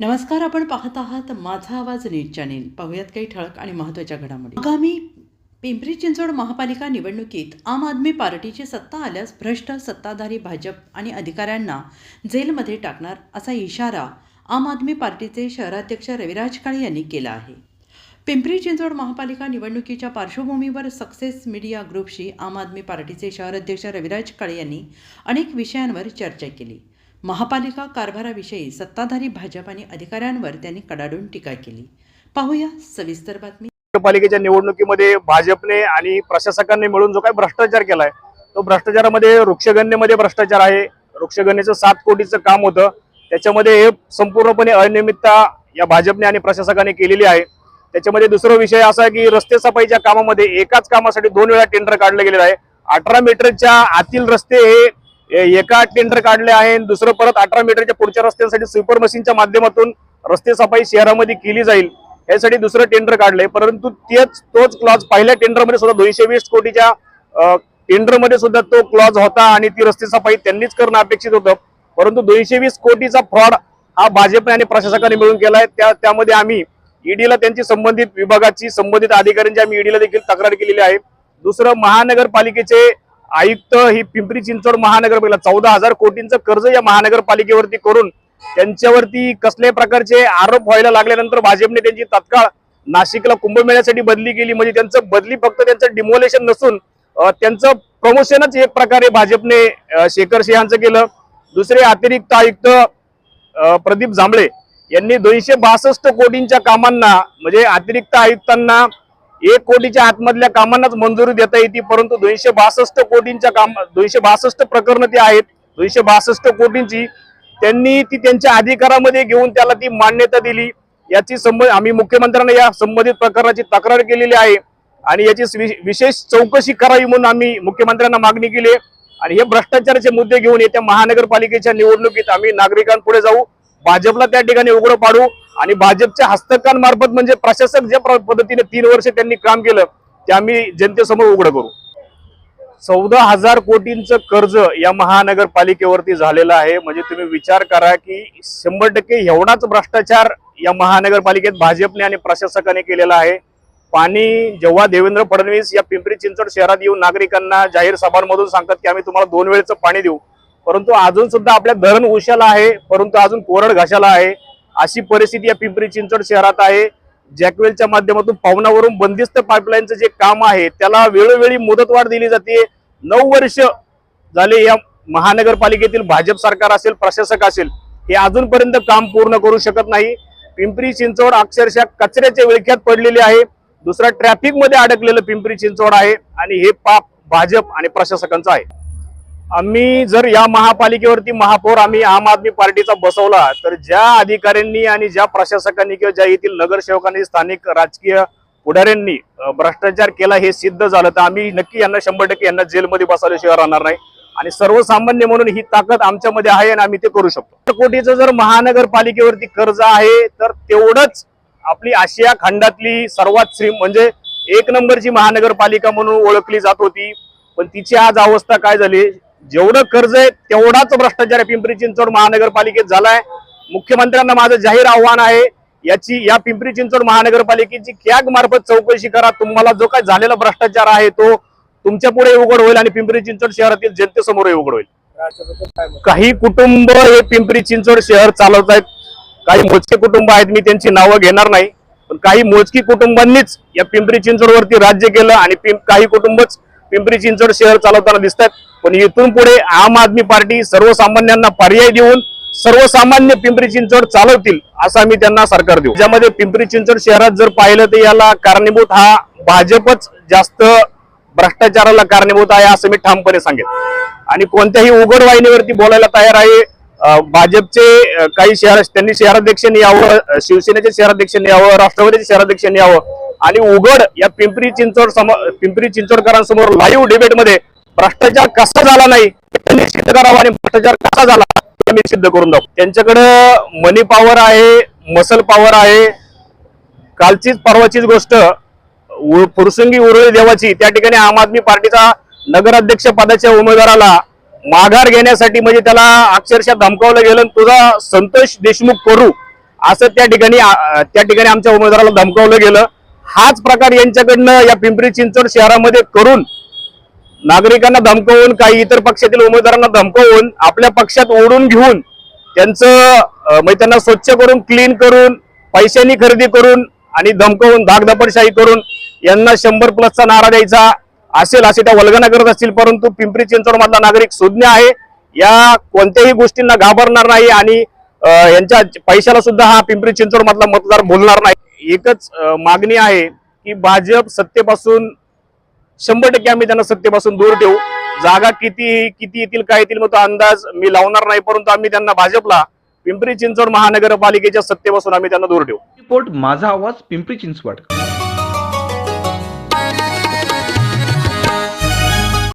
नमस्कार आपण पाहत आहात माझा आवाज न्यूज चॅनेल. पाहूयात काही ठळक आणि महत्त्वाच्या घडामोडी. आगामी पिंपरी चिंचवड महापालिका निवडणुकीत आम आदमी पार्टीची सत्ता आल्यास भ्रष्ट सत्ताधारी भाजप आणि अधिकाऱ्यांना जेलमध्ये टाकणार असा इशारा आम आदमी पार्टीचे शहराध्यक्ष रविराज काळे यांनी केला आहे. पिंपरी चिंचवड महापालिका निवडणुकीच्या पार्श्वभूमीवर सक्सेस मीडिया ग्रुपशी आम आदमी पार्टीचे शहराध्यक्ष रविराज काळे यांनी अनेक विषयांवर चर्चा केली. महापालिका कारभाराविषयी सत्ताधारी भाजप आणि अधिकाऱ्यांवर त्यांनी कडाडून टीका केली. पाहूया सविस्तर बातमी. नगरपालिकेच्या निवडणुकीमध्ये भाजपने आणि प्रशासकांनी मिळून जो काही भ्रष्टाचार केलाय तो भ्रष्टाचारामध्ये वृक्षगणनेमध्ये भ्रष्टाचार आहे. वृक्षगणनेचं सात कोटीचं काम होतं. त्याच्यामध्ये हे संपूर्णपणे अनियमितता या भाजपने आणि प्रशासकाने केलेली आहे. त्याच्यामध्ये दुसरा विषय असा आहे की रस्ते सफाईच्या कामामध्ये एकाच कामासाठी दोन वेळा टेंडर काढलं गेलेलं आहे. अठरा मीटरच्या आतील रस्ते हे एका टेंडर काढले आहे आणि दुसरं परत अठरा मीटरच्या पुढच्या रस्त्यांसाठी स्वीपर मशीनच्या माध्यमातून रस्ते सफाई शहरामध्ये केली जाईल. यासाठी दुसरं टेंडर काढलंय. परंतु तेच तोच क्लॉज पहिल्या टेंडरमध्ये सुद्धा दोनशे वीस कोटीच्या टेंडरमध्ये सुद्धा तो क्लॉज होता आणि ती रस्ते सफाई त्यांनीच करणं अपेक्षित होतं. परंतु दोनशे वीस कोटीचा फ्रॉड हा भाजपने आणि प्रशासकाने मिळून केलाय. त्या त्यामध्ये आम्ही ईडीला त्यांची संबंधित विभागाची संबंधित अधिकाऱ्यांची आम्ही ईडीला देखील तक्रार केलेली आहे. दुसरं महानगरपालिकेचे आयुक्त ही पिंपरी चिंचवड महानगरपालिका चौदा हजार कोटींचं कर्ज या महानगरपालिकेवरती करून त्यांच्यावरती कसल्याही प्रकारचे आरोप व्हायला लागल्यानंतर भाजपने त्यांची तात्काळ नाशिकला कुंभमेळ्यासाठी बदली केली. म्हणजे त्यांचं बदली फक्त त्यांचं डिमोलेशन नसून त्यांचं प्रमोशनच एक प्रकारे भाजपने शेखर सिंहांचं केलं. दुसरे अतिरिक्त आयुक्त प्रदीप जांभळे यांनी दोनशे बासष्ट कोटींच्या कामांना म्हणजे अतिरिक्त आयुक्तांना एक कोटीच्या आतमधल्या कामांनाच मंजुरी देता येते परंतु दोनशे बासष्ट कोटींच्या काम दोनशे बासष्ट प्रकरणं ती आहेत दोनशे बासष्ट कोटींची त्यांनी ती त्यांच्या अधिकारामध्ये घेऊन त्याला ती मान्यता दिली. याची संबंध आम्ही मुख्यमंत्र्यांना या संबंधित प्रकरणाची तक्रार केलेली आहे. आणि याची विशेष चौकशी करावी म्हणून आम्ही मुख्यमंत्र्यांना मागणी केली आणि हे भ्रष्टाचाराचे मुद्दे घेऊन येत्या महानगरपालिकेच्या निवडणुकीत आम्ही नागरिकांपुढे जाऊ. भाजपला त्या ठिकाणी उघडं पाडू. आणि भाजपच्या हस्तकांमार्फत म्हणजे प्रशासक ज्या प्र- पद्धतीने तीन वर्ष त्यांनी काम केलं ते आम्ही जनतेसमोर उघडं करू. चौदा हजार कोटींचं कर्ज या महानगरपालिकेवरती झालेलं आहे. म्हणजे तुम्ही विचार करा की शंभर टक्के एवढाच भ्रष्टाचार या महानगरपालिकेत भाजपने आणि प्रशासकाने केलेला आहे. पाणी जेव्हा देवेंद्र फडणवीस या पिंपरी चिंचवड शहरात येऊन नागरिकांना जाहीर सभांमधून सांगतात की आम्ही तुम्हाला दोन वेळेचं पाणी देऊ. परंतु अजून सुद्धा आपल्या धरण उशाला आहे परंतु अजून कोरड घशाला आहे. अशी परिस्थिती या पिंपरी चिंचवड शहरात आहे. जॅकवेलच्या माध्यमातून पावनावरून बंदिस्त पाईपलाईनचं जे काम आहे त्याला वेळोवेळी मुदतवाढ दिली जाते. नऊ वर्ष झाले या महानगरपालिकेतील भाजप सरकार असेल प्रशासक असेल हे अजूनपर्यंत काम पूर्ण करू शकत नाही. पिंपरी चिंचवड अक्षरशः कचऱ्याच्या विळख्यात पडलेली आहे. दुसरा ट्रॅफिकमध्ये अडकलेलं पिंपरी चिंचवड आहे आणि हे पाप भाजप आणि प्रशासकांचं आहे. आम्ही जर या महापालिकेवरती महापौर आम्ही आम आदमी पार्टीचा बसवला तर ज्या अधिकाऱ्यांनी आणि ज्या प्रशासकांनी किंवा ज्या येथील नगरसेवकांनी स्थानिक राजकीय पुढाऱ्यांनी भ्रष्टाचार केला हे सिद्ध झालं तर आम्ही नक्की यांना शंभर टक्के यांना जेलमध्ये बसवल्याशिवाय राहणार नाही. आणि सर्वसामान्य म्हणून ही ताकद आमच्यामध्ये आहे आणि आम्ही ते करू शकतो. कोटीचं जर महानगरपालिकेवरती कर्ज आहे तर तेवढंच आपली आशिया खंडातली सर्वात श्री म्हणजे एक नंबरची महानगरपालिका म्हणून ओळखली जात होती. पण तिची आज अवस्था काय झाली? जेवढं कर्ज आहे तेवढाच भ्रष्टाचार आहे. पिंपरी चिंचवड महानगरपालिकेत झालाय. मुख्यमंत्र्यांना माझं जाहीर आव्हान आहे याची या पिंपरी चिंचवड महानगरपालिकेची कॅग मार्फत चौकशी करा. तुम्हाला जो काय झालेला भ्रष्टाचार आहे तो तुमच्यापुढे उघड होईल आणि पिंपरी चिंचवड शहरातील जनतेसमोरही उघड होईल. काही कुटुंब हे पिंपरी चिंचवड शहर चालवत आहेत. काही मोजके कुटुंब आहेत मी त्यांची नावं घेणार नाही. पण काही मोजकी कुटुंबांनीच या पिंपरी चिंचवडवरती राज्य केलं आणि काही कुटुंबच पिंपरी चिंचवड शहर चालवताना दिसतात पण इथून पुढे आम आदमी पार्टी सर्वसामान्यांना पर्याय देऊन सर्वसामान्य पिंपरी चिंचवड चालवतील असं आम्ही त्यांना सरकार देऊ. ज्यामध्ये पिंपरी चिंचवड शहरात जर पाहिलं तर याला कारणीभूत हा भाजपच जास्त भ्रष्टाचाराला कारणीभूत आहे असं मी ठामपणे सांगेन. आणि कोणत्याही उघड वाहिनीवरती बोलायला तयार आहे भाजपचे काही शहर त्यांनी शहराध्यक्ष यावं शिवसेनेचे शहराध्यक्ष यावं राष्ट्रवादीचे शहराध्यक्ष यावं आणि उघड या पिंपरी चिंचवड सम पिंपरी चिंचवडकरांसमोर लाईव्ह डिबेटमध्ये भ्रष्टाचार कसा झाला नाही त्यांनी सिद्ध करावा आणि भ्रष्टाचार कसा झाला हे मी सिद्ध करून दाखव त्यांच्याकडं मनी पॉवर आहे मसल पॉवर आहे. कालचीच परवाचीच गोष्ट उ- फुरसुंगी उरळी देवाची त्या ठिकाणी आम आदमी पार्टीचा नगराध्यक्ष पदाच्या उमेदवाराला माघार घेण्यासाठी म्हणजे त्याला अक्षरशः धमकावलं गेलं आणि तुझा संतोष देशमुख करू असं त्या ठिकाणी त्या ठिकाणी आमच्या उमेदवाराला धमकावलं गेलं. हाच प्रकार यांच्याकडनं या पिंपरी चिंचवड शहरामध्ये करून नागरिकांना धमकवून काही इतर पक्षातील उमेदवारांना धमकवून आपल्या पक्षात ओढून घेऊन त्यांचं म्हणजे त्यांना स्वच्छ करून क्लीन करून पैशांनी खरेदी करून आणि धमकवून धाकधपटशाही करून यांना शंभर प्लसचा नारा द्यायचा असेल असे त्या वल्गना करत असतील. परंतु पिंपरी चिंचवड मधला नागरिक सुज्ञ आहे. या कोणत्याही गोष्टींना घाबरणार नाही आणि यांच्या पैशाला सुद्धा हा पिंपरी चिंचवड मधला मतदार बोलणार नाही. एकच मागणी आहे की भाजप सत्तेपासून शंभर टक्के आम्ही त्यांना सत्तेपासून दूर ठेवू. जागा किती किती येतील काय येतील मग तो अंदाज मी लावणार नाही परंतु आम्ही त्यांना भाजपला पिंपरी चिंचवड महानगरपालिकेच्या सत्तेपासून आम्ही त्यांना दूर ठेवू. रिपोर्ट माझा आवाज पिंपरी चिंचवड.